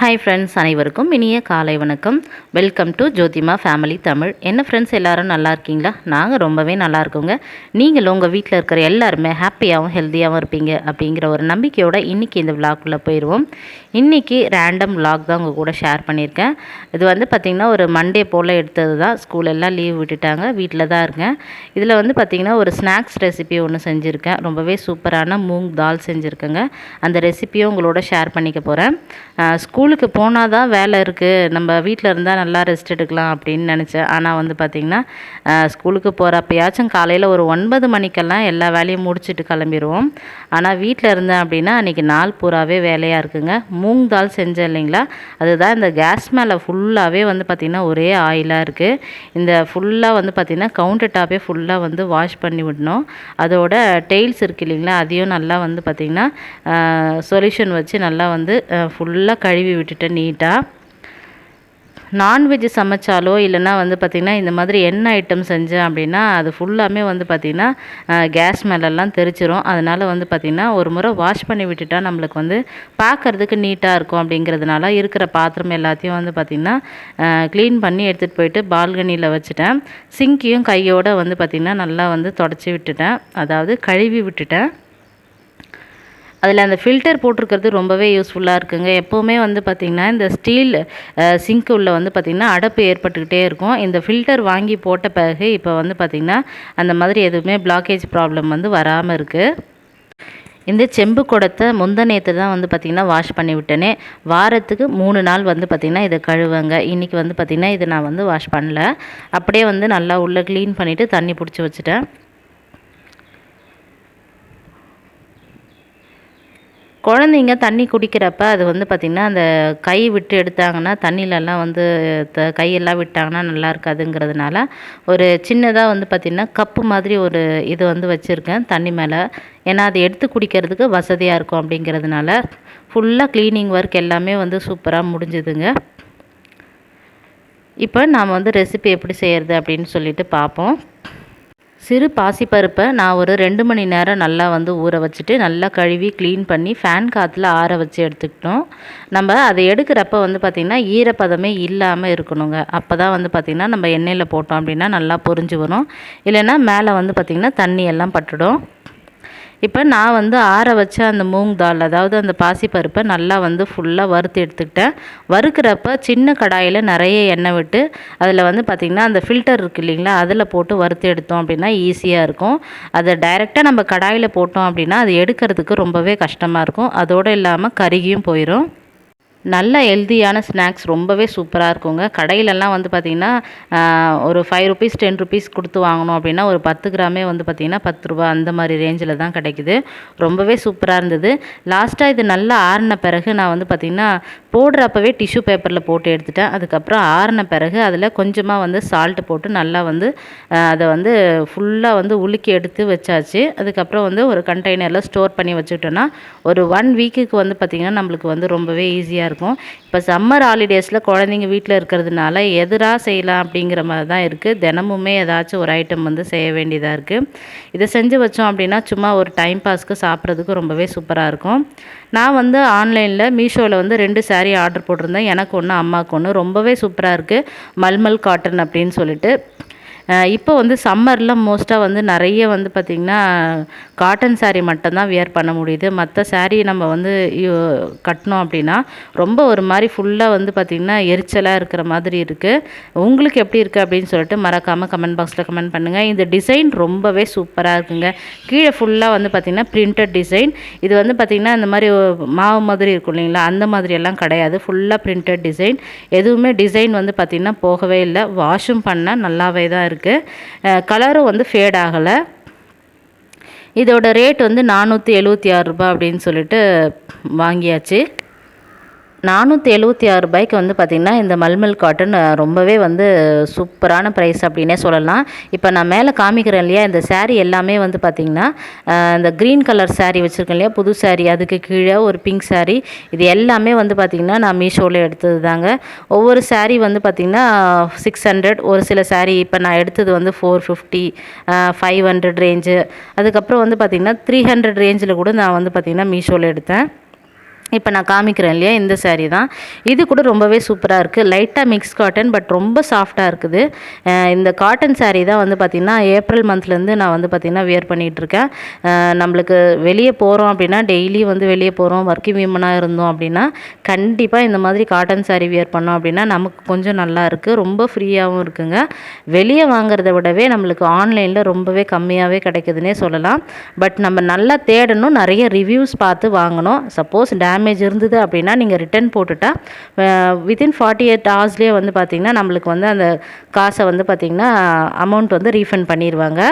Hi friends அனைவருக்கும் இனிய காலை வணக்கம். Welcome to Jothima family Tamil. என்ன ஃப்ரெண்ட்ஸ் எல்லோரும் நல்லா இருக்கீங்களா? நாங்கள் ரொம்பவே நல்லா இருக்கோங்க. நீங்களும் உங்கள் வீட்டில் இருக்கிற எல்லாருமே ஹாப்பியாகவும் ஹெல்த்தியாகவும் இருப்பீங்க அப்படிங்கிற ஒரு நம்பிக்கையோடு இன்றைக்கி இந்த விளாக்குள்ளே போயிடுவோம் இன்றைக்கி ரேண்டம் லாக் தான் உங்கள் கூட ஷேர் பண்ணியிருக்கேன். இது வந்து பார்த்திங்கன்னா ஒரு மண்டே போல் எடுத்தது தான். ஸ்கூல் எல்லாம் லீவ் விட்டுட்டாங்க. வீட்டில் தான் இருக்கேன். இதில் வந்து பார்த்திங்கன்னா ஒரு ஸ்நாக்ஸ் ரெசிபி ஒன்று செஞ்சுருக்கேன். ரொம்பவே சூப்பரான மூங் தால் செஞ்சுருக்கேங்க. அந்த ரெசிபியும் உங்களோட ஷேர் பண்ணிக்க போகிறேன் ஸ்கூலுக்கு போனால் தான் வேலை இருக்குது நம்ம வீட்டில் இருந்தால் நல்லா ரெஸ்ட் எடுக்கலாம் அப்படின்னு நினச்சேன். ஆனால் வந்து பார்த்திங்கன்னா ஸ்கூலுக்கு போகிறப்பயாச்சும் காலையில் ஒரு ஒன்பது மணிக்கெல்லாம் எல்லா வேலையும் முடிச்சுட்டு கிளம்பிடுவோம் ஆனால் வீட்டில் இருந்தேன் அப்படின்னா அன்றைக்கி நாள் பூராவே வேலையாக இருக்குங்க. மூங் தால் செஞ்சேன் இல்லைங்களா? அதுதான் இந்த கேஸ் மேலே ஃபுல்லாகவே வந்து பார்த்திங்கன்னா ஒரே ஆயிலாக இருக்குது இந்த ஃபுல்லாக வந்து பார்த்திங்கன்னா கவுண்டர் டாப்பே ஃபுல்லாக வந்து வாஷ் பண்ணி விடணும். அதோட டெய்ல்ஸ் இருக்குது இல்லைங்களா? அதையும் நல்லா வந்து பார்த்திங்கன்னா சொல்யூஷன் வச்சு நல்லா வந்து ஃபுல்லாக கழுவி விட்டுட்டேன் நீட்டாக நான்வெஜ் சமைச்சாலோ இல்லைன்னா வந்து பார்த்திங்கன்னா இந்த மாதிரி எண்ணெய் ஐட்டம் செஞ்சேன் அப்படின்னா அது ஃபுல்லாமே வந்து பார்த்திங்கன்னா கேஸ் மேலெல்லாம் தெரிச்சிரும். அதனால் வந்து பார்த்திங்கன்னா ஒரு முறை வாஷ் பண்ணி விட்டுட்டா நம்மளுக்கு வந்து பார்க்குறதுக்கு நீட்டாக இருக்கும் அப்படிங்கிறதுனால இருக்கிற பாத்திரம் எல்லாத்தையும் வந்து பார்த்திங்கன்னா க்ளீன் பண்ணி எடுத்துகிட்டு போயிட்டு பால்கனியில் வச்சுட்டேன். சிங்கியும் கையோடு வந்து பார்த்திங்கன்னா நல்லா வந்து தொடச்சி விட்டுட்டேன். அதாவது கழுவி விட்டுட்டேன். அதில் அந்த ஃபில்டர் போட்டிருக்கிறது ரொம்பவே யூஸ்ஃபுல்லாக இருக்குங்க. எப்போவுமே வந்து பார்த்திங்கன்னா இந்த ஸ்டீல் சிங்க் உள்ள வந்து பார்த்திங்கன்னா அடப்பு ஏற்பட்டுக்கிட்டே இருக்கும். இந்த ஃபில்டர் வாங்கி போட்ட பிறகு இப்போ வந்து பார்த்திங்கன்னா அந்த மாதிரி எதுவுமே பிளாக்கேஜ் ப்ராப்ளம் வந்து வராமல் இருக்குது இந்த செம்பு குடத்தை முந்த நேற்று தான் வந்து பார்த்திங்கன்னா வாஷ் பண்ணி விட்டேனே. வாரத்துக்கு மூணு நாள் வந்து பார்த்திங்கன்னா இதை கழுவுங்க இன்றைக்கி வந்து பார்த்திங்கன்னா இதை நான் வந்து வாஷ் பண்ணல. அப்படியே வந்து நல்லா உள்ளே க்ளீன் பண்ணிவிட்டு தண்ணி பிடிச்சி வச்சுட்டேன். குழந்தைங்க தண்ணி குடிக்கிறப்ப அது வந்து பார்த்திங்கன்னா அந்த கை விட்டு எடுத்தாங்கன்னா தண்ணியிலலாம் வந்து த கையெல்லாம் விட்டாங்கன்னா நல்லா இருக்காதுங்கிறதுனால ஒரு சின்னதாக வந்து பார்த்திங்கன்னா கப்பு மாதிரி ஒரு இது வந்து வச்சுருக்கேன் தண்ணி மேலே. ஏன்னா அதை எடுத்து குடிக்கிறதுக்கு வசதியாக இருக்கும் அப்படிங்கிறதுனால ஃபுல்லாக க்ளீனிங் ஒர்க் எல்லாமே வந்து சூப்பராக முடிஞ்சுதுங்க. இப்போ நாம் வந்து ரெசிபி எப்படி செய்கிறது அப்படின்னு சொல்லிட்டு பார்ப்போம் சிறு பாசிப்பருப்பை நான் ஒரு ரெண்டு மணி நேரம் நல்லா வந்து ஊற வச்சுட்டு நல்லா கழுவி க்ளீன் பண்ணி ஃபேன் காற்றுல ஆற வச்சு எடுத்துக்கிட்டோம். நம்ம அதை எடுக்கிறப்ப வந்து பார்த்திங்கன்னா ஈரப்பதமே இல்லாமல் இருக்கணுங்க. அப்போ தான் வந்து பார்த்திங்கன்னா நம்ம எண்ணெயில் போட்டோம் அப்படின்னா நல்லா பொறிஞ்சு வரும். இல்லைன்னா மேலே வந்து பார்த்திங்கன்னா தண்ணி எல்லாம் பட்டுடும். இப்போ நான் வந்து ஆற வச்ச அந்த மூங் தால் அதாவது அந்த பாசிப்பருப்பை நல்லா வந்து ஃபுல்லாக வறுத்து எடுத்துக்கிட்டேன். வறுக்கிறப்ப சின்ன கடாயில் நிறைய எண்ணெய் விட்டு அதில் வந்து பார்த்திங்கன்னா அந்த ஃபில்டர் இருக்குது இல்லைங்களா அதில் போட்டு வறுத்து எடுத்தோம் அப்படின்னா ஈஸியாக இருக்கும். அதை டைரெக்டாக நம்ம கடாயில் போட்டோம் அப்படின்னா அது எடுக்கிறதுக்கு ரொம்பவே கஷ்டமாக இருக்கும். அதோடு இல்லாமல் கருகியும் போயிடும் நல்ல ஹெல்த்தியான ஸ்நாக்ஸ் ரொம்பவே சூப்பராக இருக்குங்க. கடையிலலாம் வந்து பார்த்திங்கன்னா ஒரு ஃபைவ் ருபீஸ் டென் ருபீஸ் கொடுத்து வாங்கினோம் அப்படின்னா ஒரு பத்து கிராமே வந்து பார்த்திங்கன்னா பத்து ரூபா அந்த மாதிரி ரேஞ்சில் தான் கிடைக்குது. ரொம்பவே சூப்பராக இருந்தது. லாஸ்ட்டாக இது நல்லா ஆறின பிறகு நான் வந்து பார்த்திங்கன்னா போடுறப்பவே டிஷ்யூ பேப்பரில் போட்டு எடுத்துட்டேன். அதுக்கப்புறம் ஆறின பிறகு அதில் கொஞ்சமாக வந்து சால்ட்டு போட்டு நல்லா வந்து அதை வந்து ஃபுல்லாக வந்து உலுக்கி எடுத்து வச்சாச்சு. அதுக்கப்புறம் வந்து ஒரு கண்டெய்னரில் ஸ்டோர் பண்ணி வச்சுக்கிட்டோன்னா ஒரு ஒன் வீக்குக்கு வந்து பார்த்திங்கன்னா நம்மளுக்கு வந்து ரொம்பவே ஈஸியாக இருக்கும். இப்போ சம்மர் ஹாலிடேஸில் குழந்தைங்க வீட்டில் இருக்கிறதுனால எதிராக செய்யலாம் அப்படிங்கிற மாதிரி தான் இருக்குது தினமுமே ஏதாச்சும் ஒரு ஐட்டம் வந்து செய்ய வேண்டியதாக இருக்குது இதை செஞ்சு வச்சோம் அப்படின்னா சும்மா ஒரு டைம் பாஸ்க்கு சாப்பிட்றதுக்கு ரொம்பவே சூப்பராக இருக்கும். நான் வந்து ஆன்லைனில் மீஷோவில் வந்து ரெண்டு சாரீ ஆர்டர் போட்டிருந்தேன். எனக்கு ஒன்று அம்மாவுக்கு ஒன்று ரொம்பவே சூப்பராக இருக்குது மல்மல் காட்டன் அப்படின்னு சொல்லிட்டு. இப்போ வந்து சம்மரில் மோஸ்ட்டாக வந்து நிறைய வந்து பார்த்திங்கன்னா காட்டன் சாரீ மட்டும்தான் வியர் பண்ண முடியுது. மற்ற சாரீ நம்ம வந்து கட்டினோம் அப்படின்னா ரொம்ப ஒரு மாதிரி ஃபுல்லாக வந்து பார்த்திங்கன்னா எரிச்சலாக இருக்கிற மாதிரி இருக்குது உங்களுக்கு எப்படி இருக்குது அப்படின்னு சொல்லிட்டு மறக்காமல் கமெண்ட் பாக்ஸில் கமெண்ட் பண்ணுங்கள் இந்த டிசைன் ரொம்பவே சூப்பராக இருக்குங்க. கீழே ஃபுல்லாக வந்து பார்த்திங்கன்னா பிரிண்டட் டிசைன் இது வந்து பார்த்திங்கன்னா இந்த மாதிரி மாவு மாதிரி இருக்கும் இல்லைங்களா? அந்த மாதிரி எல்லாம் கிடையாது. ஃபுல்லாக பிரிண்டட் டிசைன் எதுவுமே டிசைன் வந்து பார்த்திங்கன்னா போகவே இல்லை. வாஷும் பண்ணால் நல்லாவே தான் இருக்குது இருக்குது கலரும் வந்து ஃபேட் ஆகலை. இதோட ரேட் வந்து நானூற்றி எழுபத்தி ஆறு ரூபாய் அப்படின்னு சொல்லிட்டு வாங்கியாச்சு. நானூற்றி எழுபத்தி ஆறு ரூபாய்க்கு வந்து பார்த்திங்கன்னா இந்த மல்மல் காட்டன் ரொம்பவே வந்து சூப்பரான ப்ரைஸ் அப்படின்னே சொல்லலாம். இப்போ நான் மேலே காமிக்கிறேன் இல்லையா இந்த சேரீ எல்லாமே வந்து பார்த்திங்கன்னா இந்த க்ரீன் கலர் சேரீ வச்சுருக்கேன் இல்லையா புது சேரீ அதுக்கு கீழே ஒரு பிங்க் சேரீ இது எல்லாமே வந்து பார்த்திங்கன்னா நான் மீஷோவில் எடுத்தது தாங்க ஒவ்வொரு சேரீ வந்து பார்த்திங்கன்னா சிக்ஸ் ஹண்ட்ரட் ஒரு சில சேரீ இப்போ நான் எடுத்தது வந்து four fifty five hundred range அதுக்கப்புறம் வந்து பார்த்திங்கன்னா த்ரீ ஹண்ட்ரட் ரேஞ்சில் கூட நான் வந்து பார்த்திங்கன்னா மீஷோவில் எடுத்தேன். இப்போ நான் காமிக்கிறேன் இல்லையா இந்த சாரீ தான். இது கூட ரொம்பவே சூப்பராக இருக்குது லைட்டாக மிக்ஸ் காட்டன் பட் ரொம்ப சாஃப்டாக இருக்குது. இந்த காட்டன் சாரீ தான் வந்து பார்த்திங்கன்னா ஏப்ரல் மந்த்லேருந்து நான் வந்து பார்த்திங்கன்னா வியர் பண்ணிகிட்ருக்கேன் நம்மளுக்கு வெளியே போகிறோம் அப்படின்னா டெய்லி வந்து வெளியே போகிறோம் ஒர்க்கிங் விமனாக இருந்தோம் அப்படின்னா கண்டிப்பாக இந்த மாதிரி காட்டன் சாரீ வியர் பண்ணோம் அப்படின்னா நமக்கு கொஞ்சம் நல்லா இருக்குது ரொம்ப ஃப்ரீயாகவும் இருக்குங்க. வெளியே வாங்குறத விடவே நம்மளுக்கு ஆன்லைனில் ரொம்பவே கம்மியாகவே கிடைக்குதுன்னே சொல்லலாம். பட் நம்ம நல்லா தேடணும் நிறைய ரிவ்யூஸ் பார்த்து வாங்கணும். சப்போஸ் டேமேஜ் இருந்தது அப்படின்னா நீங்கள் ரிட்டர்ன் போட்டுட்டா வித்தின் ஃபார்ட்டி எயிட் ஹவர்ஸ்லேயே வந்து பார்த்திங்கன்னா நம்மளுக்கு வந்து அந்த காசை வந்து பார்த்திங்கன்னா அமௌண்ட் வந்து ரீஃபண்ட் பண்ணிடுவாங்க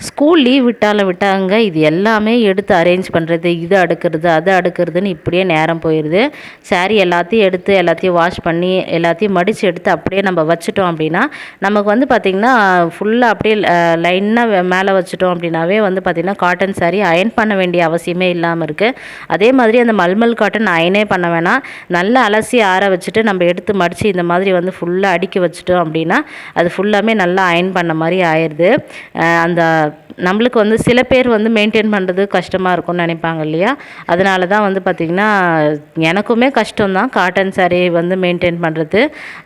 ஸ்கூல் லீவ் விட்டாலும் விட்டாங்க. இது எல்லாமே எடுத்து அரேஞ்ச் பண்ணுறது இது அடுக்கிறது அது அடுக்கிறதுன்னு இப்படியே நேரம் போயிடுது saree எல்லாத்தையும் எடுத்து எல்லாத்தையும் வாஷ் பண்ணி எல்லாத்தையும் மடித்து எடுத்து அப்படியே நம்ம வச்சுட்டோம் அப்படின்னா நமக்கு வந்து பார்த்திங்கன்னா ஃபுல்லாக அப்படியே லைனாக மேலே வச்சுட்டோம் அப்படின்னாவே வந்து பார்த்திங்கன்னா காட்டன் saree அயன் பண்ண வேண்டிய அவசியமே இல்லாமல் இருக்குது அதே மாதிரி அந்த மல்மல் காட்டன் அயனே பண்ண வேணாம். நல்லா அலசி ஆற வச்சுட்டு நம்ம எடுத்து மடித்து இந்த மாதிரி வந்து ஃபுல்லாக அடுக்கி வச்சுட்டோம் அப்படின்னா அது ஃபுல்லாமே நல்லா அயன் பண்ண மாதிரி ஆயிடுது அந்த uh, நம்மளுக்கு வந்து சில பேர் வந்து மெயின்டைன் பண்ணுறது கஷ்டமாக இருக்கும்னு நினைப்பாங்க இல்லையா? அதனால தான் வந்து பார்த்திங்கன்னா எனக்குமே கஷ்டம்தான். காட்டன் சாரீ வந்து மெயின்டைன் பண்ணுறது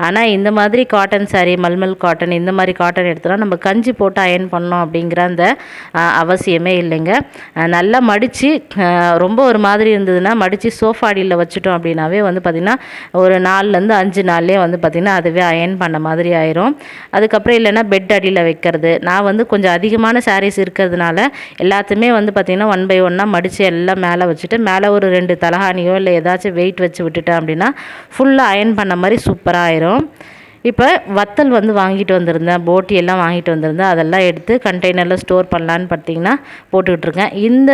ஆனால் இந்த மாதிரி காட்டன் சாரீ மல்மல் காட்டன் இந்த மாதிரி காட்டன் எடுத்தோம்னா நம்ம கஞ்சி போட்டு அயன் பண்ணோம் அப்படிங்கிற அந்த அவசியமே இல்லைங்க. நல்லா மடித்து ரொம்ப ஒரு மாதிரி இருந்ததுன்னா மடித்து சோஃபா அடியில் வச்சுட்டோம் அப்படின்னாவே வந்து பார்த்திங்கன்னா ஒரு நாலுலேருந்து அஞ்சு நாள்லேயே வந்து பார்த்திங்கன்னா அதுவே அயன் பண்ண மாதிரி ஆயிரும். அதுக்கப்புறம் இல்லைன்னா பெட் அடியில் வைக்கிறது. நான் வந்து கொஞ்சம் அதிகமான சாரீஸ் sarees இருக்கிறதுனால எல்லாத்தையுமே வந்து பார்த்திங்கன்னா ஒன் பை ஒன்னாக மடித்து எல்லாம் மேலே வச்சுட்டு மேலே ஒரு ரெண்டு தலகாணியோ இல்லை ஏதாச்சும் வெயிட் வச்சு விட்டுட்டேன் அப்படின்னா ஃபுல்லாக அயன் பண்ண மாதிரி சூப்பராக ஆயிரும். இப்போ வத்தல் வந்து வாங்கிட்டு வந்திருந்தேன். போட்டி எல்லாம் வாங்கிட்டு வந்திருந்தேன். அதெல்லாம் எடுத்து கண்டெய்னரில் ஸ்டோர் பண்ணலான்னு பார்த்தீங்கன்னா போட்டுக்கிட்டு இருக்கேன். இந்த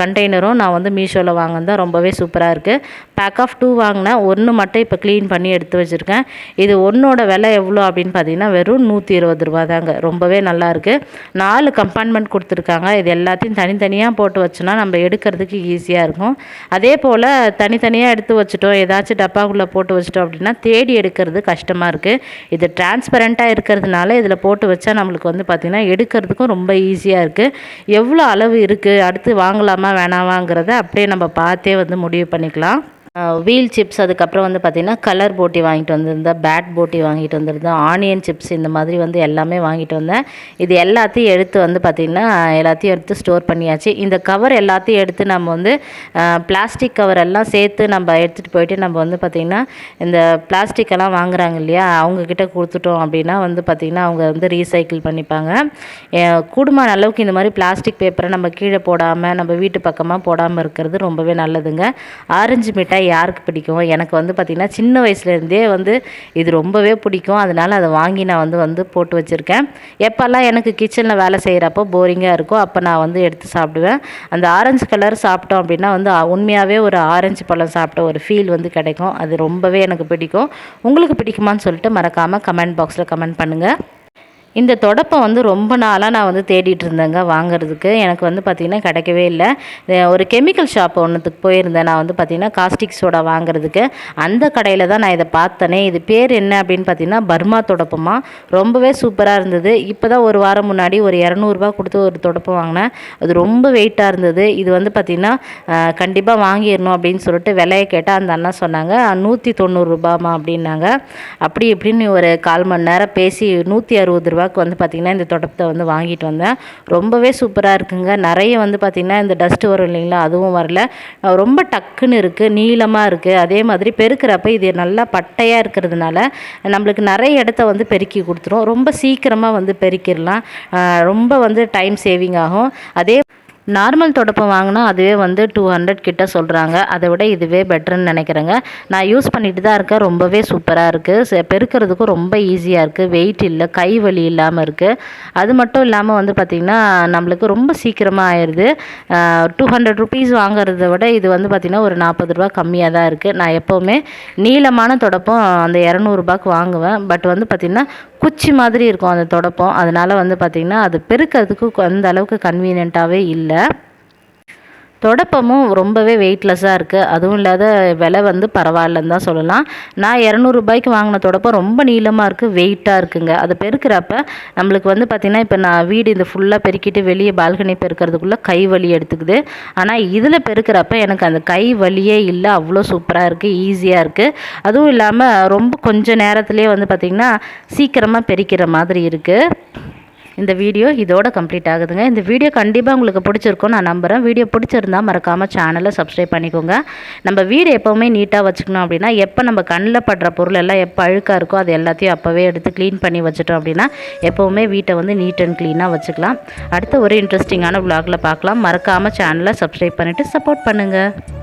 கண்டெய்னரும் நான் வந்து மீஷோவில் வாங்கினதான் ரொம்பவே சூப்பராக இருக்குது பேக் ஆஃப் டூ வாங்கினேன். ஒன்று மட்டும் இப்போ க்ளீன் பண்ணி எடுத்து வச்சுருக்கேன். இது ஒன்றோட விலை எவ்வளோ அப்படின்னு பார்த்தீங்கன்னா வெறும் நூற்றி இருபது ரூபா தாங்க ரொம்பவே நல்லாயிருக்கு நாலு கம்பார்ட்மெண்ட் கொடுத்துருக்காங்க. இது எல்லாத்தையும் தனித்தனியாக போட்டு வச்சோன்னா நம்ம எடுக்கிறதுக்கு ஈஸியாக இருக்கும். அதே போல் தனித்தனியாக எடுத்து வச்சுட்டோம். ஏதாச்சும் டப்பாக்குள்ளே போட்டு வச்சிட்டோம் அப்படின்னா தேடி எடுக்கிறது கஷ்டமாக இருக்குது இது டிரான்ஸ்பரண்ட்டாக இருக்கிறதுனால இதில் போட்டு வச்சா நம்மளுக்கு வந்து பார்த்திங்கன்னா எடுக்கிறதுக்கும் ரொம்ப ஈஸியாக இருக்குது எவ்வளோ அளவு இருக்குது அடுத்து வாங்கலாமா வேணாமாங்கிறத அப்படியே நம்ம பார்த்தே வந்து முடிவு பண்ணிக்கலாம். வீல் சிப்ஸ் அதுக்கப்புறம் வந்து பார்த்திங்கன்னா கலர் போட்டி வாங்கிட்டு வந்திருந்தேன். பேட் போட்டி வாங்கிட்டு வந்திருந்தேன். ஆனியன் சிப்ஸ் இந்த மாதிரி வந்து எல்லாமே வாங்கிட்டு வந்தேன். இது எல்லாத்தையும் எடுத்து வந்து பார்த்திங்கன்னா எல்லாத்தையும் எடுத்து ஸ்டோர் பண்ணியாச்சு. இந்த கவர் எல்லாத்தையும் எடுத்து நம்ம வந்து பிளாஸ்டிக் கவர் எல்லாம் சேர்த்து நம்ம எடுத்துகிட்டு போயிட்டு நம்ம வந்து பார்த்திங்கன்னா இந்த பிளாஸ்டிக் எல்லாம் வாங்குறாங்க இல்லையா அவங்கக்கிட்ட கொடுத்துட்டோம் அப்படின்னா வந்து பார்த்திங்கன்னா அவங்க வந்து ரீசைக்கிள் பண்ணிப்பாங்க. கூடுமான அளவுக்கு இந்த மாதிரி பிளாஸ்டிக் பேப்பரை நம்ம கீழே போடாமல் நம்ம வீட்டு பக்கமாக போடாமல் இருக்கிறது ரொம்பவே நல்லதுங்க. ஆரஞ்சு மிட்டாய் யாருக்கு பிடிக்கும்? எனக்கு வந்து பார்த்திங்கன்னா சின்ன வயசுலேருந்தே வந்து இது ரொம்பவே பிடிக்கும். அதனால் அதை வாங்கி நான் வந்து வந்து போட்டு வச்சுருக்கேன். எப்போல்லாம் எனக்கு கிச்சனில் வேலை செய்கிறப்போ போரிங்காக இருக்கோ அப்போ நான் வந்து எடுத்து சாப்பிடுவேன். அந்த ஆரஞ்சு கலர் சாப்பிட்டோம் அப்படின்னா வந்து உண்மையாகவே ஒரு ஆரஞ்சு பழம் சாப்பிட்ட ஒரு ஃபீல் வந்து கிடைக்கும். அது ரொம்பவே எனக்கு பிடிக்கும். உங்களுக்கு பிடிக்குமான்னு சொல்லிட்டு மறக்காமல் கமெண்ட் பாக்ஸில் கமெண்ட் பண்ணுங்கள் இந்த தொடப்பம் வந்து ரொம்ப நாளாக நான் வந்து தேடிட்டு இருந்தேங்க வாங்குறதுக்கு. எனக்கு வந்து பார்த்திங்கன்னா கிடைக்கவே இல்லை. ஒரு கெமிக்கல் ஷாப் ஒன்றுத்துக்கு போயிருந்தேன். நான் வந்து பார்த்திங்கன்னா காஸ்டிக் சோடா வாங்குறதுக்கு. அந்த கடையில் தான் நான் இதை பார்த்தேனே. இது பேர் என்ன அப்படின்னு பார்த்தீங்கன்னா பர்மா தொடப்பமாக ரொம்பவே சூப்பராக இருந்தது. இப்போ தான் ஒரு வாரம் முன்னாடி ஒரு இரநூறுபா கொடுத்து ஒரு தொடப்பம் வாங்கினேன். அது ரொம்ப வெயிட்டாக இருந்தது. இது வந்து பார்த்திங்கன்னா கண்டிப்பாக வாங்கிடணும் அப்படின்னு சொல்லிட்டு விலையை கேட்டால் அந்த அண்ணா சொன்னாங்க. நூற்றி தொண்ணூறுரூபாமா அப்படின்னாங்க. அப்படி இப்படின்னு ஒரு கால் மணி நேரம் பேசி நூற்றி அறுபது ரூபாய்க்கு வந்து பார்த்திங்கன்னா இந்த தொடப்பத்தை வந்து வாங்கிட்டு வந்தேன். ரொம்பவே சூப்பராக இருக்குங்க. நிறைய வந்து பார்த்திங்கன்னா இந்த டஸ்ட்டு வரும் இல்லைங்களா? அதுவும் வரல. ரொம்ப டக்குன்னு இருக்குது நீளமாக இருக்குது அதே மாதிரி பெருக்கிறப்ப இது நல்லா பட்டையாக இருக்கிறதுனால நம்மளுக்கு நிறைய இடத்த வந்து பெருக்கி கொடுத்துரும். ரொம்ப சீக்கிரமாக வந்து பெருக்கிடலாம். ரொம்ப வந்து டைம் சேவிங் ஆகும். அதே நார்மல் தொடப்பம் வாங்கினா அதுவே வந்து டூ ஹண்ட்ரட் கிட்ட சொல்கிறாங்க அதை விட இதுவே பெட்டர்னு நினைக்கிறேங்க. நான் யூஸ் பண்ணிட்டு தான் இருக்கேன். ரொம்பவே சூப்பராக இருக்குது பெருக்கிறதுக்கும் ரொம்ப ஈஸியாக இருக்குது வெயிட் இல்லை கை வலி இல்லாமல் இருக்குது அது மட்டும் இல்லாமல் வந்து பார்த்திங்கன்னா நம்மளுக்கு ரொம்ப சீக்கிரமாக ஆயிடுது டூ ஹண்ட்ரட் ருபீஸ் வாங்குறத விட இது வந்து பார்த்திங்கன்னா ஒரு நாற்பது ரூபா கம்மியாக தான் இருக்குது நான் எப்போவுமே நீளமான தொடப்பம் அந்த இரநூறுபாக்கு வாங்குவேன். பட் வந்து பார்த்திங்கன்னா குச்சி மாதிரி இருக்கும் அந்த தொடப்பம். அதனால் வந்து பார்த்திங்கன்னா அது பெருக்கிறதுக்கு அந்த அளவுக்கு கன்வீனியண்ட்டாகவே இல்லை. தொடப்பமும் ரொம்பவே வெயிட்லெஸ்ஸாக இருக்குது அதுவும் இல்லாத விலை வந்து பரவாயில்லன்னு தான் சொல்லலாம். நான் இரநூறுபாய்க்கு வாங்கின தொடப்பம் ரொம்ப நீளமாக இருக்குது வெயிட்டாக இருக்குங்க. அதை பெருக்கிறப்ப நம்மளுக்கு வந்து பார்த்திங்கன்னா இப்போ நான் வீடு இந்த ஃபுல்லாக பெருக்கிட்டு வெளியே பால்கனி பெருக்கிறதுக்குள்ளே கை வலி எடுத்துக்குது. ஆனால் இதில் பெருக்கிறப்ப எனக்கு அந்த கை வலியே இல்லை. அவ்வளோ சூப்பராக இருக்குது ஈஸியாக இருக்குது அதுவும் இல்லாமல் ரொம்ப கொஞ்சம் நேரத்துலேயே வந்து பார்த்திங்கன்னா சீக்கிரமாக பெருக்கிற மாதிரி இருக்குது இந்த வீடியோ இதோட கம்ப்ளீட் ஆகுதுங்க. இந்த வீடியோ கண்டிப்பாக உங்களுக்கு பிடிச்சிருக்கும் நான் நம்புகிறேன் வீடியோ பிடிச்சிருந்தா மறக்காமல் சேனலை சப்ஸ்கிரைப் பண்ணிக்கோங்க. நம்ம வீடு எப்போவுமே நீட்டாக வச்சுக்கணும் அப்படின்னா எப்போ நம்ம கண்ணில் படுற பொருள் எல்லாம் எப்போ அழுக்காக இருக்கோ அது எல்லாத்தையும் அப்போவே எடுத்து க்ளீன் பண்ணி வச்சுட்டோம் அப்படின்னா எப்போவுமே வீட்டை வந்து நீட் அண்ட் க்ளீனாக வச்சுக்கலாம். அடுத்த ஒரு இன்ட்ரெஸ்டிங்கான vlogல பார்க்கலாம். மறக்காமல் சேனலை சப்ஸ்கிரைப் பண்ணிவிட்டு சப்போர்ட் பண்ணுங்கள்